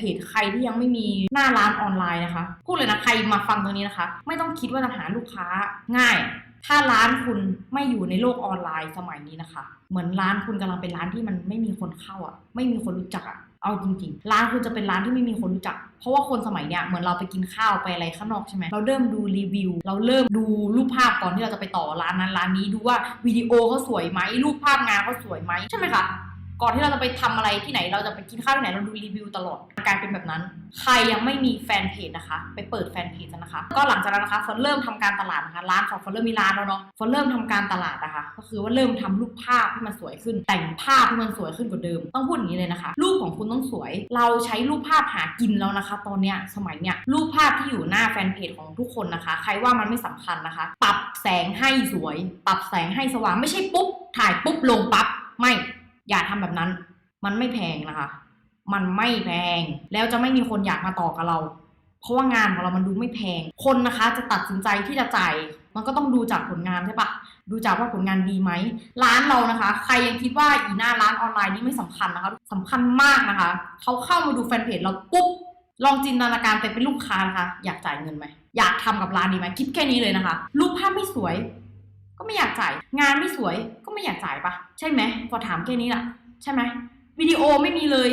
เพจใครที่ยังไม่มีหน้าร้านออนไลน์นะคะพูดเลยนะใครมาฟังตรงนี้นะคะ ไม่ต้องคิดว่าจะหาลูกค้าง่าย ถ้าร้านคุณไม่อยู่ในโลกออนไลน์สมัยนี้นะคะ เหมือนร้านคุณกำลังเป็นร้านที่มันไม่มีคนเข้าอะ ไม่มีคนรู้จักอะเอาจริงๆ ร้านคุณจะเป็นร้านที่ไม่มีคนรู้จัก เพราะว่าคนสมัยเนี้ยเหมือนเราไปกินข้าวไปอะไรข้างนอกใช่ไหม เราเริ่มดูรีวิว เราเริ่มดูรูปภาพก่อนที่เราจะไปต่อร้านนั้นร้านนี้ดูว่าวิดีโอเขาสวยไหมรูปภาพงานเขาสวยไหมใช่ไหมคะ ก่อนที่เราจะไปทำอะไรที่ไหนเราจะไปกินข้าวที่ไหนเราดูรีวิวตลอดการเป็นแบบนั้น ใครยังไม่มีแฟนเพจนะคะ ไปเปิดแฟนเพจกันนะคะ ก็หลังจากนั้นนะคะฟอนเริ่มทำการตลาดนะคะร้านของฟอนเริ่มมีร้านแล้วเนาะฟอนเริ่มทำการตลาดนะคะ ก็คือว่าเริ่มทำรูปภาพให้มันสวยขึ้น แต่งภาพให้มันสวยขึ้นกว่าเดิม ต้องพูดอย่างนี้เลยนะคะ รูปของคุณต้องสวย เราใช้รูปภาพหากินแล้วนะคะ ตอนเนี้ยสมัยเนี้ยรูปภาพที่อยู่หน้าแฟนเพจของทุกคนนะคะ ใครว่ามันไม่สำคัญนะคะ ปรับแสงให้สวย ปรับแสงให้สว่างไม่ใช่ปุ๊บถ่ายปุ๊บลงปั๊บไม่ อย่าทำแบบนั้น มันไม่แพงนะคะ มันไม่แพง แล้วจะไม่มีคนอยากมาต่อกับเรา เพราะว่างานของเรามันดูไม่แพง คนนะคะจะตัดสินใจที่จะจ่าย มันก็ต้องดูจากผลงานใช่ปะดูจากว่าผลงานดีไหม ร้านเรานะคะ ใครยังคิดว่าอีหน้าร้านออนไลน์นี่ไม่สำคัญนะคะสำคัญมากนะคะ เขาเข้ามาดูแฟนเพจเราปุ๊บ ลองจินตนาการไปเป็นลูกค้านะคะ อยากจ่ายเงินไหม อยากทำกับร้านนี้ไหม คิดแค่นี้เลยนะคะ รูปภาพไม่สวย ก็ไม่อยากจ่าย งานไม่สวยก็ไม่อยากจ่ายปะใช่ไหมพอถามแค่นี้แหละใช่ไหมวิดีโอไม่มีเลย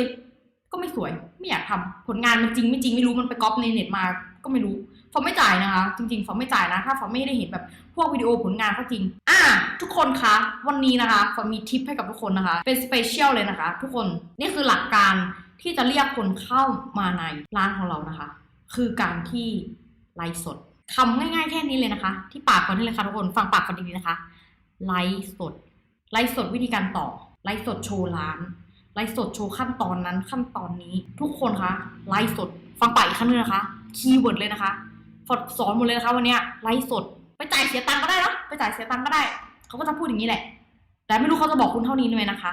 ก็ไม่สวย ไม่อยากทำผลงานมันจริงไม่จริงไม่รู้มันไปก๊อปในเน็ตมาก็ไม่รู้ฟอมไม่จ่ายนะคะ จริงๆฟอมไม่จ่ายนะถ้าฟอมไม่ได้เห็นแบบพวกวิดีโอผลงานเขาจริง อะทุกคนคะวันนี้นะคะฟอมมีทิปให้กับทุกคนนะคะ เป็นสเปเชียลเลยนะคะ ทุกคนนี่คือหลักการที่จะเรียกคนเข้ามาในร้านของเรานะคะ คือการที่ไลฟ์สด ทำง่ายๆแค่นี้เลยนะคะ ที่ปากก่อนนี่เลยค่ะทุกคนฟังปากก่อนดีๆนะคะ ไลฟ์สด ไลฟ์สดวิธีการต่อ ไลฟ์สดโชว์ร้าน ไลฟ์สดโชว์ขั้นตอนนั้นขั้นตอนนี้ ทุกคนคะไลฟ์สด ฟังปากอีกครั้งนึงนะคะคีย์เวิร์ดเลยนะคะฟอดสอนหมดเลยนะคะวันนี้ไลฟ์สด ไปจ่ายเสียตังก็ได้เนอะไปจ่ายเสียตังก็ได้ เขาก็จะพูดอย่างนี้แหละ แต่ไม่รู้เขาจะบอกคุณเท่านี้เลยนะคะ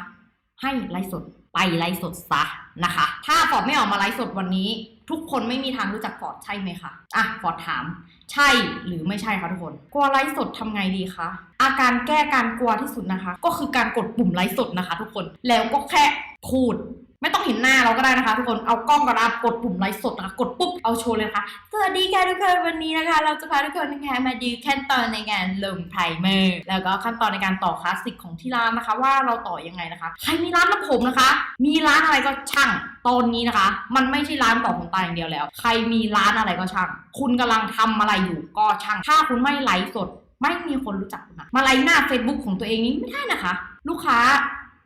ให้ไลฟ์สดไปไลฟ์สดซะนะคะ ถ้าฟอดไม่ออกมาไลฟ์สดวันนี้ ทุกคนไม่มีทางรู้จักฟอร์ดใช่ไหมคะอะฟอร์ดถาม ใช่หรือไม่ใช่คะทุกคน กลัวไลฟ์สดทำไงดีคะอาการแก้การกลัวที่สุดนะคะ ก็คือการกดปุ่มไลฟ์สดนะคะ ทุกคนแล้วก็แค่พูด ไม่ต้องเห็นหน้าเราก็ได้นะคะ ทุกคนเอากล้องกระดาษกดปุ่มไลฟ์สดนะคะกดปุ๊บเอาโชว์เลยนะคะสวัสดีค่ะทุกคนวันนี้นะคะ เราจะพาทุกคนนะคะมาดูขั้นตอนในการลงไพรเมอร์แล้วก็ขั้นตอนในการต่อคลาสสิกของที่ร้านนะคะ ว่าเราต่อยังไงนะคะใครมีร้านน้ำผมนะคะ มีร้านอะไรก็ช่างตอนนี้นะคะ มันไม่ใช่ร้านต่อขนตาอย่างเดียวแล้ว ใครมีร้านอะไรก็ช่าง คุณกำลังทำอะไรอยู่ก็ช่างถ้าคุณไม่ไลฟ์สด ไม่มีคนรู้จักคุณนะมาไลฟ์หน้า Facebook ของตัวเองนี้ไม่ได้นะคะ ลูกค้า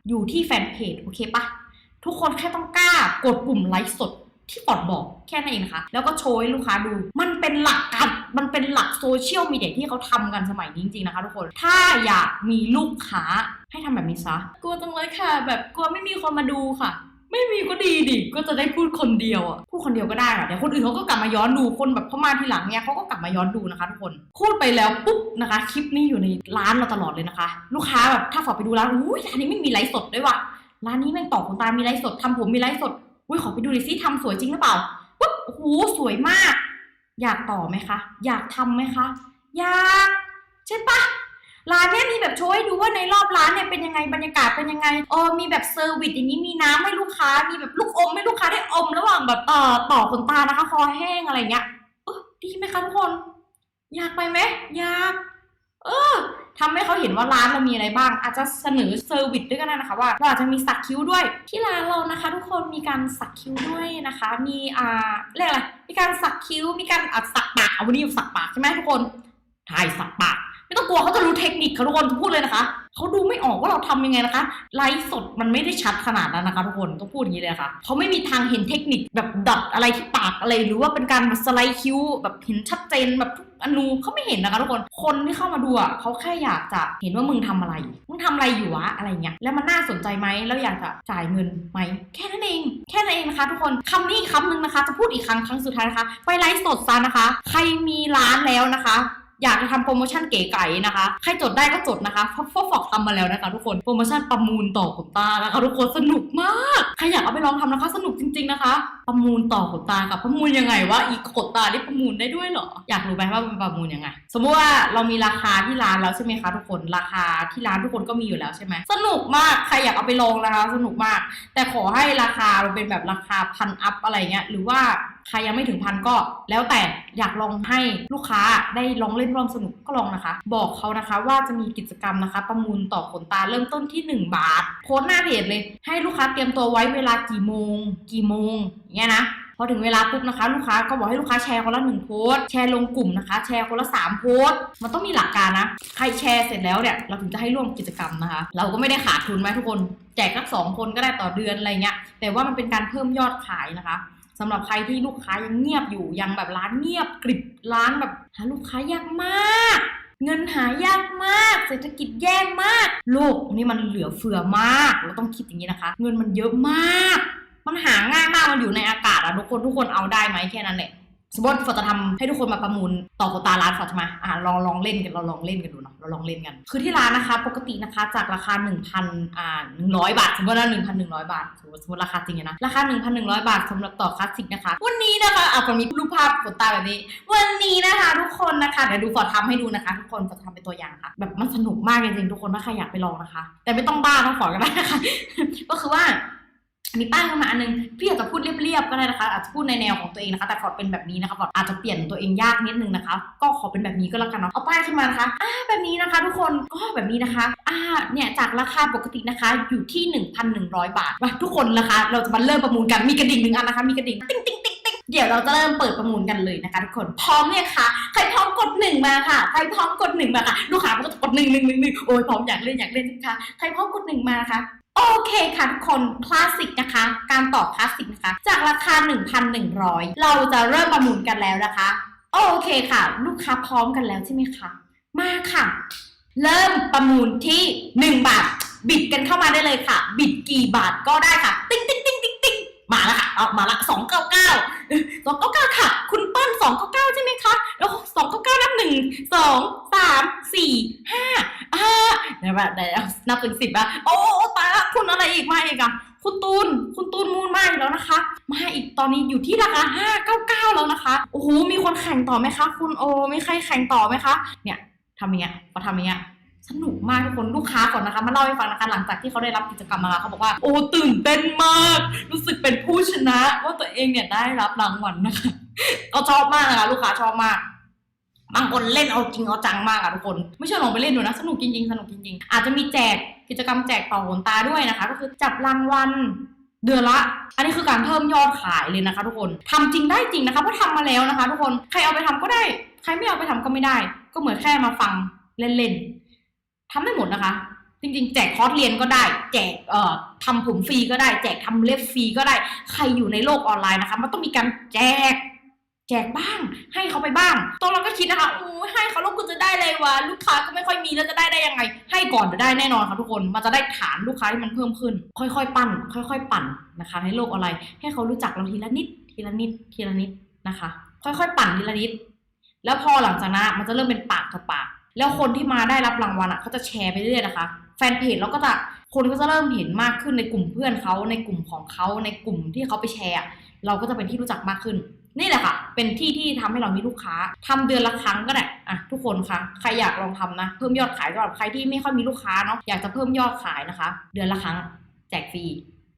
อยู่ที่แฟนเพจโอเคปะ ทุกคนแค่ต้องกล้ากดปุ่มไลฟ์สดที่ปอดบอกแค่นั้นเองนะคะแล้วก็โชว์ให้ลูกค้าดู มันเป็นหลักการมันเป็นหลักโซเชียลมีเดียที่เขาทำกันสมัยนี้จริงๆนะคะทุกคน ถ้าอยากมีลูกค้าให้ทำแบบนี้ซะ กลัวจังเลยค่ะ แบบกลัวไม่มีคนมาดูค่ะ ไม่มีก็ดีดิ ก็จะได้พูดคนเดียวอะ พูดคนเดียวก็ได้ค่ะเดี๋ยวคนอื่นเขาก็กลับมาย้อนดู คนแบบเขามาทีหลังเนี่ยเขาก็กลับมาย้อนดูนะคะทุกคน พูดไปแล้วปุ๊บนะคะ คลิปนี้อยู่ในร้านเราตลอดเลยนะคะ ลูกค้าแบบถ้าฝอไปดูร้าน อุ้ยร้านนี้ไม่มีไลฟ์สดด้วยว่ะ ร้านนี้แม่งต่อขนตามีไลฟ์สดทำผมมีไลฟ์สดอุ้ยขอไปดูหน่อยซิทำสวยจริงหรือเปล่าปุ๊บโอ้โหสวยมาก อยากต่อไหมคะ อยากทำไหมคะ อยากใช่ปะร้านเนี้ยมีแบบโชว์ให้ดูว่าในรอบร้านเนี่ยเป็นยังไงบรรยากาศเป็นยังไงเออมีแบบเซอร์วิสอย่างนี้มีน้ำให้ลูกค้า มีแบบลูกอมให้ลูกค้าได้อมระหว่างแบบเอ่อต่อขนตานะคะ คอแห้งอะไรเงี้ยเออดีไหมคะทุกคน อยากไปไหมอยาก เออ ทำให้เขาเห็นว่าร้านเรามีอะไรบ้าง อาจจะเสนอเซอร์วิสด้วยก็ได้นะคะว่าเราอาจจะมีสักคิ้วด้วย ที่ร้านเรานะคะ ทุกคนมีการสักคิ้วด้วยนะคะ มีอ่าเรียกอะไรมีการสักคิ้วมีการอัดสักปากเอาวันนี้สักปากใช่ไหมทุกคนถ่ายสักปาก ไม่ต้องกลัวเขาจะรู้เทคนิคเขาทุกคนพูดเลยนะคะเขาดูไม่ออกว่าเราทำยังไงนะคะ ไลฟ์สดมันไม่ได้ชัดขนาดนั้นนะคะทุกคนต้องพูดอย่างนี้เลยนะคะเขาไม่มีทางเห็นเทคนิคแบบดัดอะไรที่ปากอะไร หรือว่าเป็นการสไลด์คิ้วแบบเห็นชัดเจนแบบทุกอนูเขาไม่เห็นนะคะทุกคนคนที่เข้ามาดูอะเขาแค่อยากจะเห็นว่ามึงทำอะไรมึงทำอะไรอยู่วะอะไรเงี้ยแล้วมันน่าสนใจไหมแล้วอยากจะจ่ายเงินไหมแค่นั้นเอง แค่นั้นเองนะคะ ทุกคนคำนี้คำหนึ่งนะคะ จะพูดอีกครั้งครั้งสุดท้ายนะคะ ไปไลฟ์สดซะนะคะ ใครมีร้านแล้วนะคะ อยากจะทำโปรโมชั่นเก๋ไก๋นะคะ ใครจดได้ก็จดนะคะเพราะฟอกทำมาแล้วนะคะทุกคนโปรโมชั่นประมูลต่อขนตานะคะทุกคนสนุกมากใครอยากเอาไปลองทำนะคะ สนุกจริง ๆนะคะ ประมูลต่อขนตากับประมูลยังไงวะอีกขนตาได้ประมูลได้ด้วยเหรออยากรู้ไหมว่ามันประมูลยังไง สมมติว่าเรามีราคาที่ร้านแล้วใช่ไหมคะทุกคนราคาที่ร้านทุกคนก็มีอยู่แล้วใช่ไหมสนุกมากใครอยากเอาไปลองนะคะ สนุกมาก แต่ขอให้ราคามันเป็นแบบราคาพันอัพอะไรเงี้ยหรือว่าใครยังไม่ถึงพันก็ แล้วแต่อยากลองให้ลูกค้าได้ลองเล่นร่วมสนุกก็ลองนะคะ บอกเขานะคะว่าจะมีกิจกรรมนะคะ ประมูลต่อขนตาเริ่มต้นที่ 1 บาทโพสหน้าเพจเลย ให้ลูกค้าเตรียมตัวไว้เวลากี่โมง กี่โมงอย่างเงี้ยนะพอถึงเวลาปุ๊บนะคะ ลูกค้าก็บอกให้ลูกค้าแชร์คนละหนึ่งโพสแชร์ลงกลุ่มนะคะ แชร์คนละสามโพสมันต้องมีหลักการนะ ใครแชร์เสร็จแล้วเนี่ยเราถึงจะให้ร่วมกิจกรรมนะคะ เราก็ไม่ได้ขาดทุนไหมทุกคน แจกสักสองคนก็ได้ต่อเดือนอะไรเงี้ยแต่ว่ามันเป็นการเพิ่มยอดขายนะคะ สำหรับใครที่ลูกค้ายังเงียบอยู่ยังแบบร้านเงียบกริบร้านแบบหาลูกค้ายากมาก เงินหายากมาก เศรษฐกิจแย่มากโลกนี้มันเหลือเฟือมาก เราต้องคิดอย่างนี้นะคะ เงินมันเยอะมาก มันหาง่ายมากมันอยู่ในอากาศอะทุกคนทุกคนเอาได้ไหมแค่นั้นแหละ สมมติฝนจะทำให้ทุกคนมาประมูลต่อโคตาร้านฝนใช่ไมอะลองลองเล่นกันเราลองเล่นกันดูเนาะเราลองเล่นกัน คือที่ร้านนะคะปกตินะคะจากราคา 1,000อ่า100 บาท สมมติว่า1,100 บาทสมมติสมมติราคาจริงนะราคา 1,100 บาทสำหรับต่อคลาสสิกนะคะ วันนี้นะคะอะฝนมีรูปภาพขนตาแบบนี้ วันนี้นะคะ ทุกคนนะคะเดี๋ยวดูฝนทำให้ดูนะคะ ทุกคนฝนทำเป็นตัวอย่างค่ะแบบมันสนุกมากจริงๆทุกคนถ้าใครอยากไปลองนะคะ แต่ไม่ต้องบ้าต้องฝนก็ได้นะคะก็คือว่า มีป้ายขึ้นมาอันนึงพี่อยาจจะพูดเรียบๆก็ได้นะคะ อาจจะพูดในแนวของตัวเองนะคะ แต่ฟอเป็นแบบนี้นะคะฟออาจจะเปลี่ยนตัวเองยากนิดนึงนะคะ ก็ขอเป็นแบบนี้ก็แล้วกันเนาะเอาป้ายขึ้นมานะคะอ่าแบบนี้นะคะ ทุกคนก็แบบนี้นะคะอ่าเนี่ยจากราคาปกตินะคะอยู่ที่ 1,100 บาทมาทุกคนนะคะ เราจะมาเริ่มประมูลกันมีกระดิ่งหนึ่งอันนะคะมีกระดิ่งติ๊งติ๊งติ๊งติ๊งเดี๋ยวเราจะเริ่มเปิดประมูลกันเลยนะคะทุกคนพร้อมเนี่ยค่ะใครพร้อมกดหนึ่งมาค่ะใครพร้อมกดหนึ่งมาค่ะลูกค้าก็จะกดหนึ่งหนึ่งหนึ่งหนึ่งโอ้ยพร้อมอยากเล่นอยากเล่นใช่ไหมคะใครพร้อมกดหนึ่งมานะคะ โอเคค่ะทุกคนคลาสสิกนะคะ การต่อคลาสสิกนะคะ จากราคา 1,100 เราจะเริ่มประมูลกันแล้วนะคะ โอเคค่ะ ลูกค้าพร้อมกันแล้วใช่ไหมคะมาค่ะ เริ่มประมูลที่ 1 บาท บิดกันเข้ามาได้เลยค่ะ บิดกี่บาทก็ได้ค่ะ ติ๊งติ๊งติ๊งติ๊งติ๊งมาแล้วค่ะ เอามาละ299 299ค่ะ คุณต้น299ใช่ไหมคะแล้ว299นับหนึ่งสองสามสี่ห้าอ่าเดี๋ยวแบบเดี๋ยวนับถึงสิบอะโอ้ตายละคุณอะไรอีกมาอีกอะคุณตูน คุณตูนมูลมาอีกแล้วนะคะ มาอีกตอนนี้อยู่ที่ราคาห้าเก้าเก้าแล้วนะคะ โอ้โห มีคนแข่งต่อไหมคะ คุณโอ มีใครแข่งต่อไหมคะ เนี่ยทำอย่างเงี้ยพอทำอย่างเงี้ย สนุกมากทุกคนลูกค้าก่อนนะคะมาเล่าให้ฟังนะคะหลังจากที่เขาได้รับกิจกรรมมาเขาบอกว่า โอ้ตื่นเต้นมาก รู้สึกเป็นผู้ชนะ ว่าตัวเองเนี่ยได้รับรางวัลนะคะก็ชอบมากนะคะลูกค้าชอบมากบางคนเล่นเอาจริงเอาจังมากอะทุกคน ไม่เชื่อลองไปเล่นดูนะ สนุกจริงๆ สนุกจริงๆ อาจจะมีแจกกิจกรรมแจกต่อขนตาด้วยนะคะ ก็คือจับรางวัลเดือนละ อันนี้คือการเพิ่มยอดขายเลยนะคะ ทุกคนทำจริงได้จริงนะคะเพราะทำมาแล้วนะคะ ทุกคนใครเอาไปทำก็ได้ ใครไม่เอาไปทำก็ไม่ได้ ก็เหมือนแค่มาฟังเล่นๆ นะคะ จริงๆ แจกคอร์สเรียนก็ได้ แจกเอ่อทำผมฟรีก็ได้ แจกทำเล็บฟรีก็ได้ ใครอยู่ในโลกออนไลน์นะคะ มันต้องมีการแจกแจกบ้างให้เขาไปบ้างตอนเราก็คิดนะคะโอ้ให้เขาแล้วกูจะได้เลยวะลูกค้าก็ไม่ค่อยมีแล้วจะได้ได้ยังไง ให้ก่อนจะได้แน่นอนค่ะทุกคน มันจะได้ฐานลูกค้าที่มันเพิ่มขึ้น ค่อยๆ ปั้น ค่อยๆ ปั่นนะคะ ในโลกออนไลน์ให้เขารู้จักเราทีละนิด ทีละนิด ทีละนิดนะคะ ค่อยๆ ปั่นทีละนิด แล้วพอหลังจากนั้นมันจะเริ่มเป็นปากต่อปาก แล้วคนที่มาได้รับรางวัลอะเขาจะแชร์ไปเรื่อยนะคะ แฟนเพจเราก็จะคนก็จะเริ่มเห็นมากขึ้นในกลุ่มเพื่อนเขาในกลุ่มของเขาในกลุ่มที่เขาไปแชร์ เราก็จะเป็นที่รู้จักมากขึ้น นี่แหละค่ะ เป็นที่ที่ทำให้เรามีลูกค้าทำเดือนละครั้งก็ได้อะทุกคนคะใครอยากลองทำนะเพิ่มยอดขายสำหรับใครที่ไม่ค่อยมีลูกค้าเนาะอยากจะเพิ่มยอดขายนะคะ เดือนละครั้ง แจกฟรี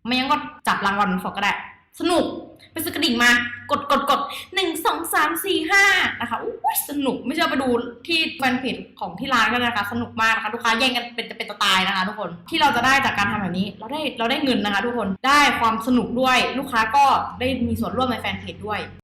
ไม่งั้นก็จับรางวัลฟอกก็ได้ สนุก ไปซื้อกระดิ่งมากดกดกดหนึ่งสองสามสี่ห้านะคะอู้ยสนุกไม่เชื่อไปดูที่แฟนเพจของที่ร้านก็ได้นะคะ สนุกมากนะคะลูกค้าแย่งกันเป็นจะเป็นตะตายนะคะ ทุกคนที่เราจะได้จากการทำแบบนี้ เราได้เราได้เงินนะคะ ทุกคนได้ความสนุกด้วยลูกค้าก็ได้มีส่วนร่วมในแฟนเพจด้วย